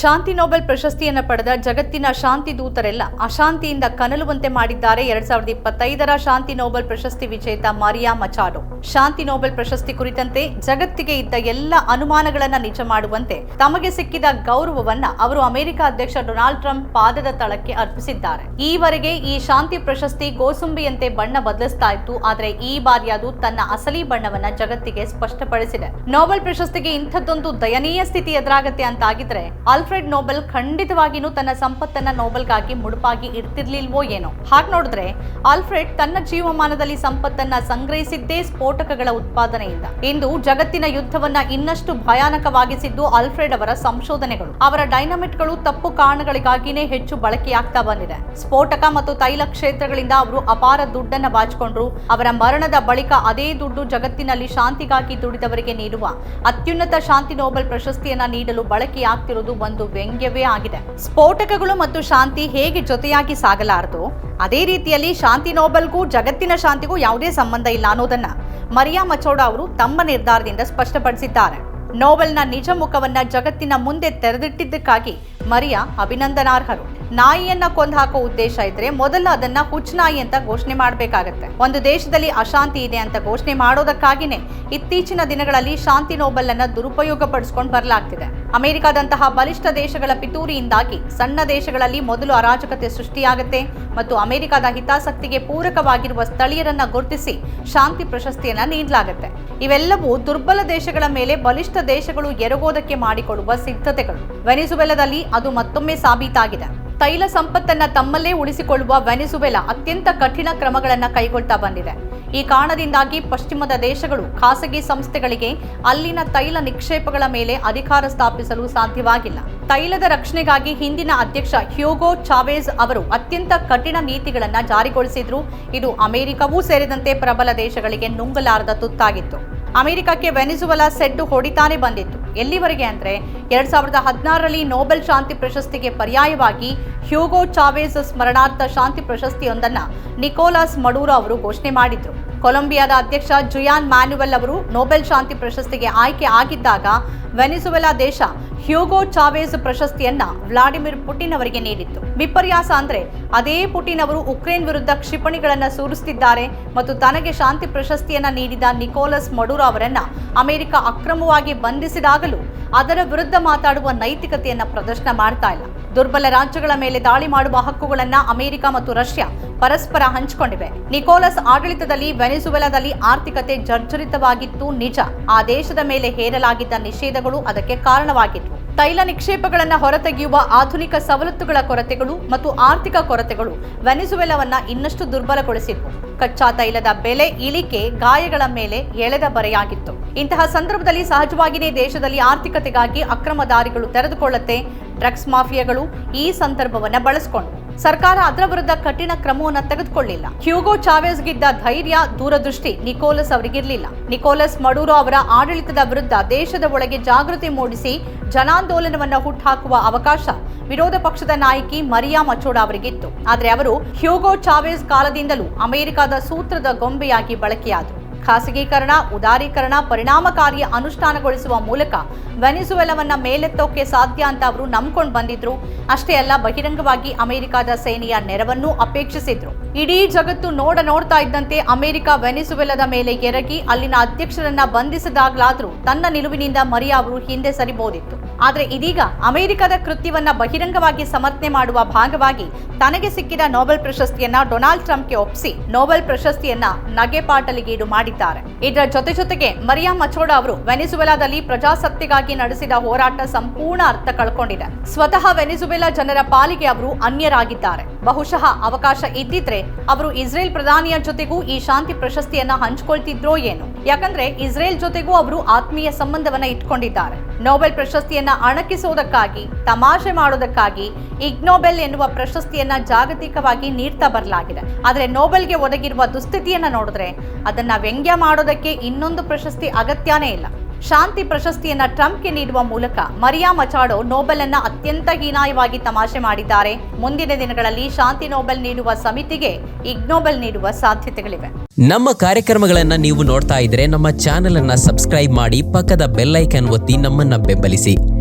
ಶಾಂತಿ Nobel ಪ್ರಶಸ್ತಿಯನ್ನು ಪಡೆದ ಜಗತ್ತಿನ ಶಾಂತಿ ದೂತರೆಲ್ಲ ಅಶಾಂತಿಯಿಂದ ಕನಲುವಂತೆ ಮಾಡಿದ್ದಾರೆ. ಎರಡ್ ಸಾವಿರದ ಇಪ್ಪತ್ತೈದರ ಶಾಂತಿ ನೋಬೆಲ್ ಪ್ರಶಸ್ತಿ ವಿಜೇತ ಮಾರಿಯಾ ಮಚಾಡೋ ಶಾಂತಿ ನೋಬೆಲ್ ಪ್ರಶಸ್ತಿ ಕುರಿತಂತೆ ಜಗತ್ತಿಗೆ ಇದ್ದ ಎಲ್ಲ ಅನುಮಾನಗಳನ್ನು ನಿಜ ಮಾಡುವಂತೆ ತಮಗೆ ಸಿಕ್ಕಿದ ಗೌರವವನ್ನ ಅವರು ಅಮೆರಿಕ ಅಧ್ಯಕ್ಷ ಡೊನಾಲ್ಡ್ ಟ್ರಂಪ್ ಪಾದದ ತಳಕ್ಕೆ ಅರ್ಪಿಸಿದ್ದಾರೆ. ಈವರೆಗೆ ಈ ಶಾಂತಿ ಪ್ರಶಸ್ತಿ ಗೋಸುಂಬಿಯಂತೆ ಬಣ್ಣ ಬದಲಿಸ್ತಾ ಇತ್ತು. ಆದರೆ ಈ ಬಾರಿ ಅದು ತನ್ನ ಅಸಲಿ ಬಣ್ಣವನ್ನ ಜಗತ್ತಿಗೆ ಸ್ಪಷ್ಟಪಡಿಸಿದೆ. ನೋಬೆಲ್ ಪ್ರಶಸ್ತಿಗೆ ಇಂಥದ್ದೊಂದು ದಯನೀಯ ಸ್ಥಿತಿ ಎದುರಾಗತ್ತೆ ಅಂತಾಗಿದ್ರೆ ಆಲ್ಫ್ರೆಡ್ ನೋಬೆಲ್ ಖಂಡಿತವಾಗಿಯೂ ತನ್ನ ಸಂಪತ್ತನ್ನ ನೋಬೆಲ್ಗಾಗಿ ಮುಡುಪಾಗಿ ಇಡ್ತಿರ್ಲಿಲ್ವೋ ಏನೋ? ಹಾಗೆ ನೋಡಿದ್ರೆ, ಆಲ್ಫ್ರೆಡ್ ತನ್ನ ಜೀವಮಾನದಲ್ಲಿ ಸಂಪತ್ತನ್ನ ಸಂಗ್ರಹಿಸಿದ್ದೇ ಸ್ಫೋಟಕಗಳ ಉತ್ಪಾದನೆಯಿಂದ. ಇಂದು ಜಗತ್ತಿನ ಯುದ್ಧವನ್ನ ಇನ್ನಷ್ಟು ಭಯಾನಕವಾಗಿಸಿದ್ದು ಆಲ್ಫ್ರೆಡ್ ಅವರ ಸಂಶೋಧನೆಗಳು. ಅವರ ಡೈನಮಿಟ್ಗಳು ತಪ್ಪು ಕಾರಣಗಳಿಗಾಗಿನೇ ಹೆಚ್ಚು ಬಳಕೆಯಾಗ್ತಾ ಬಂದಿದೆ. ಸ್ಫೋಟಕ ಮತ್ತು ತೈಲ ಕ್ಷೇತ್ರಗಳಿಂದ ಅವರು ಅಪಾರ ದುಡ್ಡನ್ನ ಬಾಚಿಕೊಂಡ್ರು. ಅವರ ಮರಣದ ಬಳಿಕ ಅದೇ ದುಡ್ಡು ಜಗತ್ತಿನಲ್ಲಿ ಶಾಂತಿಗಾಗಿ ದುಡಿದವರಿಗೆ ನೀಡುವ ಅತ್ಯುನ್ನತ ಶಾಂತಿ ನೋಬೆಲ್ ಪ್ರಶಸ್ತಿಯನ್ನ ನೀಡಲು ಬಳಕೆಯಾಗ್ತಿರುವುದು ಒಂದು ವ್ಯಂಗ್ಯವೇ ಆಗಿದೆ. ಸ್ಫೋಟಕಗಳು ಮತ್ತು ಶಾಂತಿ ಹೇಗೆ ಜೊತೆಯಾಗಿ ಸಾಗಲಾರದು? ಅದೇ ರೀತಿಯಲ್ಲಿ ಶಾಂತಿ ನೋಬಲ್ಗೂ ಜಗತ್ತಿನ ಶಾಂತಿಗೂ ಯಾವುದೇ ಸಂಬಂಧ ಇಲ್ಲ ಅನ್ನೋದನ್ನ ಮರಿಯಾ ಮಚೋಡಾ ಅವರು ತಮ್ಮ ನಿರ್ಧಾರದಿಂದ ಸ್ಪಷ್ಟಪಡಿಸಿದ್ದಾರೆ. ನೋಬಲ್ನ ನಿಜ ಮುಖವನ್ನ ಜಗತ್ತಿನ ಮುಂದೆ ತೆರೆದಿಟ್ಟಿದ್ದಕ್ಕಾಗಿ ಮರಿಯಾ ಅಭಿನಂದನಾರ್ಹರು. ನಾಯಿಯನ್ನ ಕೊಂದು ಹಾಕೋ ಉದ್ದೇಶ ಇದ್ರೆ ಮೊದಲು ಅದನ್ನ ಹುಚ್ಚನಾಯಿ ಅಂತ ಘೋಷಣೆ ಮಾಡಬೇಕಾಗತ್ತೆ. ಒಂದು ದೇಶದಲ್ಲಿ ಅಶಾಂತಿ ಇದೆ ಅಂತ ಘೋಷಣೆ ಮಾಡೋದಕ್ಕಾಗಿನೇ ಇತ್ತೀಚಿನ ದಿನಗಳಲ್ಲಿ ಶಾಂತಿ ನೋಬೆಲ್ ಅನ್ನ ದುರುಪಯೋಗ ಪಡಿಸ್ಕೊಂಡು ಬರಲಾಗ್ತಿದೆ. ಅಮೆರಿಕದಂತಹ ಬಲಿಷ್ಠ ದೇಶಗಳ ಪಿತೂರಿಯಿಂದಾಗಿ ಸಣ್ಣ ದೇಶಗಳಲ್ಲಿ ಮೊದಲು ಅರಾಜಕತೆ ಸೃಷ್ಟಿಯಾಗುತ್ತೆ ಮತ್ತು ಅಮೆರಿಕದ ಹಿತಾಸಕ್ತಿಗೆ ಪೂರಕವಾಗಿರುವ ಸ್ಥಳೀಯರನ್ನ ಗುರುತಿಸಿ ಶಾಂತಿ ಪ್ರಶಸ್ತಿಯನ್ನ ನೀಡಲಾಗುತ್ತೆ. ಇವೆಲ್ಲವೂ ದುರ್ಬಲ ದೇಶಗಳ ಮೇಲೆ ಬಲಿಷ್ಠ ದೇಶಗಳು ಎರಗೋದಕ್ಕೆ ಮಾಡಿಕೊಡುವ ಸಿದ್ಧತೆಗಳು. ವೆನಿಸುವೆಲದಲ್ಲಿ ಅದು ಮತ್ತೊಮ್ಮೆ ಸಾಬೀತಾಗಿದೆ. ತೈಲ ಸಂಪತ್ತನ್ನ ತಮ್ಮಲ್ಲೇ ಉಳಿಸಿಕೊಳ್ಳುವ ವೆನಿಸುವೆಲಾ ಅತ್ಯಂತ ಕಠಿಣ ಕ್ರಮಗಳನ್ನು ಕೈಗೊಳ್ತಾ ಬಂದಿದೆ. ಈ ಕಾರಣದಿಂದಾಗಿ ಪಶ್ಚಿಮದ ದೇಶಗಳು, ಖಾಸಗಿ ಸಂಸ್ಥೆಗಳಿಗೆ ಅಲ್ಲಿನ ತೈಲ ನಿಕ್ಷೇಪಗಳ ಮೇಲೆ ಅಧಿಕಾರ ಸ್ಥಾಪಿಸಲು ಸಾಧ್ಯವಾಗಿಲ್ಲ. ತೈಲದ ರಕ್ಷಣೆಗಾಗಿ ಹಿಂದಿನ ಅಧ್ಯಕ್ಷ ಹ್ಯೂಗೋ ಚಾವೇಜ್ ಅವರು ಅತ್ಯಂತ ಕಠಿಣ ನೀತಿಗಳನ್ನು ಜಾರಿಗೊಳಿಸಿದ್ರು. ಇದು ಅಮೆರಿಕವೂ ಸೇರಿದಂತೆ ಪ್ರಬಲ ದೇಶಗಳಿಗೆ ನುಂಗಲಾರದ ತುತ್ತಾಗಿತ್ತು. ಅಮೆರಿಕಕ್ಕೆ ವೆನಿಸುವಲಾ ಸೆಡ್ಡು ಹೊಡಿತಾನೆ ಬಂದಿತ್ತು. ಎಲ್ಲಿವರೆಗೆ ಅಂದರೆ ಎರಡ್ ಸಾವಿರದ ಹದಿನಾರರಲ್ಲಿ ನೊಬೆಲ್ ಶಾಂತಿ ಪ್ರಶಸ್ತಿಗೆ ಪರ್ಯಾಯವಾಗಿ ಹ್ಯೂಗೋ ಚಾವೇಸ್ ಸ್ಮರಣಾರ್ಥ ಶಾಂತಿ ಪ್ರಶಸ್ತಿಯೊಂದನ್ನು ನಿಕೋಲಾಸ್ ಮಡೂರೋ ಅವರು ಘೋಷಣೆ ಮಾಡಿದ್ರು. ಕೊಲಂಬಿಯಾದ ಅಧ್ಯಕ್ಷ ಜುಯಾನ್ ಮ್ಯಾನುವೆಲ್ ಅವರು ನೊಬೆಲ್ ಶಾಂತಿ ಪ್ರಶಸ್ತಿಗೆ ಆಯ್ಕೆ ಆಗಿದ್ದಾಗ ವೆನಿಸುವೆಲಾ ದೇಶ ಹ್ಯೂಗೋ ಚಾವೇಸ್ ಪ್ರಶಸ್ತಿಯನ್ನ ವ್ಲಾಡಿಮಿರ್ ಪುಟಿನ್ ಅವರಿಗೆ ನೀಡಿತ್ತು. ವಿಪರ್ಯಾಸ ಅಂದ್ರೆ ಅದೇ ಪುಟಿನ್ ಅವರು ಉಕ್ರೇನ್ ವಿರುದ್ಧ ಕ್ಷಿಪಣಿಗಳನ್ನ ಸೂರಿಸುತ್ತಿದ್ದಾರೆ ಮತ್ತು ತನಗೆ ಶಾಂತಿ ಪ್ರಶಸ್ತಿಯನ್ನ ನೀಡಿದ ನಿಕೋಲಸ್ ಮಡೂರ ಅವರನ್ನ ಅಮೆರಿಕ ಅಕ್ರಮವಾಗಿ ಬಂಧಿಸಿದಾಗಲೂ ಅದರ ವಿರುದ್ಧ ಮಾತಾಡುವ ನೈತಿಕತೆಯನ್ನ ಪ್ರದರ್ಶನ ಮಾಡ್ತಾ ಇಲ್ಲ. ದುರ್ಬಲ ರಾಜ್ಯಗಳ ಮೇಲೆ ದಾಳಿ ಮಾಡುವ ಹಕ್ಕುಗಳನ್ನ ಅಮೆರಿಕ ಮತ್ತು ರಷ್ಯಾ ಪರಸ್ಪರ ಹಂಚಿಕೊಂಡಿವೆ. ನಿಕೋಲಸ್ ಆಡಳಿತದಲ್ಲಿ ವೆನಿಸುವೆಲಾದಲ್ಲಿ ಆರ್ಥಿಕತೆ ಜರ್ಜರಿತವಾಗಿತ್ತು ನಿಜ. ಆ ದೇಶದ ಮೇಲೆ ಹೇರಲಾಗಿದ್ದ ನಿಷೇಧಗಳು ಅದಕ್ಕೆ ಕಾರಣವಾಗಿತ್ತು ತೈಲ ನಿಕ್ಷೇಪಗಳನ್ನು ಹೊರತೆಗೆಯುವ ಆಧುನಿಕ ಸವಲತ್ತುಗಳ ಕೊರತೆಗಳು ಮತ್ತು ಆರ್ಥಿಕ ಕೊರತೆಗಳು ವೆನಿಸುವೆಲವನ್ನು ಇನ್ನಷ್ಟು ದುರ್ಬಲಗೊಳಿಸಿತ್ತು. ಕಚ್ಚಾ ತೈಲದ ಬೆಲೆ ಇಳಿಕೆ ಗಾಯಗಳ ಮೇಲೆ ಎಳೆದ ಬರೆಯಾಗಿತ್ತು. ಇಂತಹ ಸಂದರ್ಭದಲ್ಲಿ ಸಹಜವಾಗಿಯೇ ದೇಶದಲ್ಲಿ ಆರ್ಥಿಕತೆಗಾಗಿ ಅಕ್ರಮ ದಾರಿಗಳು ತೆರೆದುಕೊಳ್ಳುತ್ತೆ. ಡ್ರಗ್ಸ್ ಮಾಫಿಯಾಗಳು ಈ ಸಂದರ್ಭವನ್ನು ಬಳಸಿಕೊಂಡು. ಸರ್ಕಾರ ಅದರ ವಿರುದ್ಧ ಕಠಿಣ ಕ್ರಮವನ್ನು ತೆಗೆದುಕೊಳ್ಳಿಲ್ಲ. ಹ್ಯೂಗೋ ಚಾವೇಸ್ಗಿದ್ದ ಧೈರ್ಯ, ದೂರದೃಷ್ಟಿ ನಿಕೋಲಸ್ ಅವರಿಗಿರಲಿಲ್ಲ. ನಿಕೋಲಸ್ ಮಡೂರೋ ಅವರ ಆಡಳಿತದ ವಿರುದ್ಧ ದೇಶದ ಒಳಗೆ ಜಾಗೃತಿ ಮೂಡಿಸಿ ಜನಾಂದೋಲನವನ್ನ ಹುಟ್ಟುಹಾಕುವ ಅವಕಾಶ ವಿರೋಧ ಪಕ್ಷದ ನಾಯಕಿ ಮರಿಯಾ ಮಚೋಡ ಅವರಿಗಿತ್ತು. ಆದರೆ ಅವರು ಹ್ಯೂಗೋ ಚಾವೇಸ್ ಕಾಲದಿಂದಲೂ ಅಮೆರಿಕದ ಸೂತ್ರದ ಗೊಂಬೆಯಾಗಿ ಬಳಕೆಯಾದರು. ಖಾಸಗೀಕರಣ, ಉದಾರೀಕರಣ, ಪರಿಣಾಮಕಾರಿ ಅನುಷ್ಠಾನಗೊಳಿಸುವ ಮೂಲಕ ವೆನಿಸುವೆಲವನ್ನ ಮೇಲೆತ್ತೋಕೆ ಸಾಧ್ಯ ಅಂತ ಅವರು ನಂಬ್ಕೊಂಡು ಬಂದಿದ್ರು. ಅಷ್ಟೇ ಅಲ್ಲ, ಬಹಿರಂಗವಾಗಿ ಅಮೆರಿಕದ ಸೇನೆಯ ನೆರವನ್ನು ಅಪೇಕ್ಷಿಸಿದ್ರು. ಇಡೀ ಜಗತ್ತು ನೋಡ ನೋಡ್ತಾ ಇದ್ದಂತೆ ಅಮೆರಿಕ ವೆನಿಸುವೆಲದ ಮೇಲೆ ಎರಗಿ ಅಲ್ಲಿನ ಅಧ್ಯಕ್ಷರನ್ನ ಬಂಧಿಸಿದಾಗ್ಲಾದ್ರೂ ತನ್ನ ನಿಲುವಿನಿಂದ ಮರಿಯಾ ಅವರು ಹಿಂದೆ ಸರಿಬಹುದಿತ್ತು ಆದ್ರೆ ಇದೀಗ ಅಮೆರಿಕದ ಕೃತ್ಯವನ್ನ ಬಹಿರಂಗವಾಗಿ ಸಮರ್ಥನೆ ಮಾಡುವ ಭಾಗವಾಗಿ ತನಗೆ ಸಿಕ್ಕಿದ ನೋಬೆಲ್ ಪ್ರಶಸ್ತಿಯನ್ನ ಡೊನಾಲ್ಡ್ ಟ್ರಂಪ್ಗೆ ಒಪ್ಪಿಸಿ ನೊಬೆಲ್ ಪ್ರಶಸ್ತಿಯನ್ನ ನಗೆಪಾಟಲಿಗೀಡು ಮಾಡಿದ್ದಾರೆ. ಇದರ ಜೊತೆ ಜೊತೆಗೆ ಮರಿಯಾ ಮಚೋಡಾ ಅವರು ವೆನಿಜುವೆಲಾದಲ್ಲಿ ಪ್ರಜಾಸತ್ತೆಗಾಗಿ ನಡೆಸಿದ ಹೋರಾಟ ಸಂಪೂರ್ಣ ಅರ್ಥ ಕಳ್ಕೊಂಡಿದೆ. ಸ್ವತಃ ವೆನಿಜುವೆಲಾ ಜನರ ಪಾಲಿಗೆ ಅವರು ಅನ್ಯರಾಗಿದ್ದಾರೆ. ಬಹುಶಃ ಅವಕಾಶ ಇದ್ದಿದ್ರೆ ಅವರು ಇಸ್ರೇಲ್ ಪ್ರಧಾನಿಯ ಜೊತೆಗೂ ಈ ಶಾಂತಿ ಪ್ರಶಸ್ತಿಯನ್ನ ಹಂಚಿಕೊಳ್ತಿದ್ರೋ ಏನು. ಯಾಕಂದ್ರೆ ಇಸ್ರೇಲ್ ಜೊತೆಗೂ ಅವರು ಆತ್ಮೀಯ ಸಂಬಂಧವನ್ನ ಇಟ್ಕೊಂಡಿದ್ದಾರೆ. ನೋಬೆಲ್ ಪ್ರಶಸ್ತಿಯನ್ನ ಅಣಕಿಸುವುದಕ್ಕಾಗಿ, ತಮಾಷೆ ಮಾಡೋದಕ್ಕಾಗಿ ಇಗ್ನೋಬೆಲ್ ಎನ್ನುವ ಪ್ರಶಸ್ತಿಯನ್ನ ಜಾಗತಿಕವಾಗಿ ನೀಡ್ತಾ ಬರಲಾಗಿದೆ. ಆದರೆ ನೋಬೆಲ್ಗೆ ಒದಗಿರುವ ದುಸ್ಥಿತಿಯನ್ನ ನೋಡಿದ್ರೆ ಅದನ್ನ ವ್ಯಂಗ್ಯ ಮಾಡೋದಕ್ಕೆ ಇನ್ನೊಂದು ಪ್ರಶಸ್ತಿ ಅಗತ್ಯನೇ ಇಲ್ಲ. ಶಾಂತಿ ಪ್ರಶಸ್ತಿಯನ್ನ ಟ್ರಂಪ್ಗೆ ನೀಡುವ ಮೂಲಕ ಮರಿಯಾ ಮಚಾಡೋ ನೋಬೆಲ್ ಅನ್ನ ಅತ್ಯಂತ ಹೀನಾಯವಾಗಿ ತಮಾಷೆ ಮಾಡಿದ್ದಾರೆ. ಮುಂದಿನ ದಿನಗಳಲ್ಲಿ ಶಾಂತಿ ನೋಬೆಲ್ ನೀಡುವ ಸಮಿತಿಗೆ ಇಗ್ನೋಬೆಲ್ ನೀಡುವ ಸಾಧ್ಯತೆಗಳಿವೆ. ನಮ್ಮ ಕಾರ್ಯಕ್ರಮಗಳನ್ನ ನೀವು ನೋಡ್ತಾ ಇದ್ರೆ ನಮ್ಮ ಚಾನೆಲ್ ಅನ್ನ ಸಬ್ಸ್ಕ್ರೈಬ್ ಮಾಡಿ ಪಕ್ಕದ ಬೆಲ್ ಐಕನ್ ಒತ್ತಿ ನಮ್ಮನ್ನ ಬೆಂಬಲಿಸಿ.